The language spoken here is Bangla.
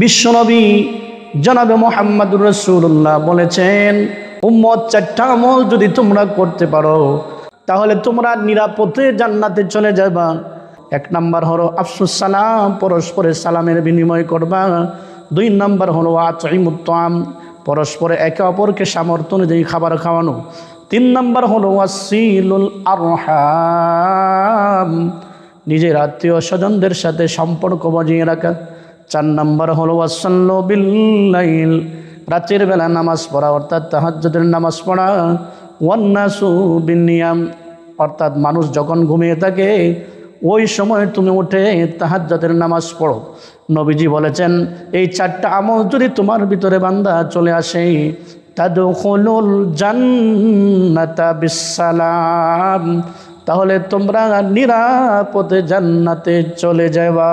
বিশ্বনবী জনাবে মোহাম্মদুর রসুল্লাহ বলেছেন, উম্মত চারটা আমল যদি তোমরা করতে পারো, তাহলে তোমরা নিরাপদে জান্নাতে চলে যাবা। এক নাম্বার হলো আফসুস সালাম, পরস্পরের সালামের বিনিময় করবা। দুই নাম্বার হলো আচইমুত্তাম পরস্পরে একে অপরকে সামর্থ্য অনুযায়ী খাবার খাওয়ানো। তিন নাম্বার হলো ওয়াসিলুল আরহাম, নিজের আত্মীয় স্বজনদের সাথে সম্পর্ক বজিয়ে রাখা। চার নম্বর হলো ওয়াসাল্লো বিল্লাইল রাতের বেলা নামাজ পড়া, অর্থাৎ তাহাজ্জুদের নামাজ পড়া, ওয়ান্নাসু বিনিয়াম অর্থাৎ মানুষ যখন ঘুমিয়ে থাকে, ওই সময় তুমি উঠে তাহাজ্জুদের নামাজ পড়ো। নবীজি বলেছেন, এই চারটা আমল যদি তোমার ভিতরে বান্দা চলে আসে, তাদখুলুল জান্নাতা বিসালাম তাহলে তোমরা নিরাপদে জান্নাতে চলে যাবা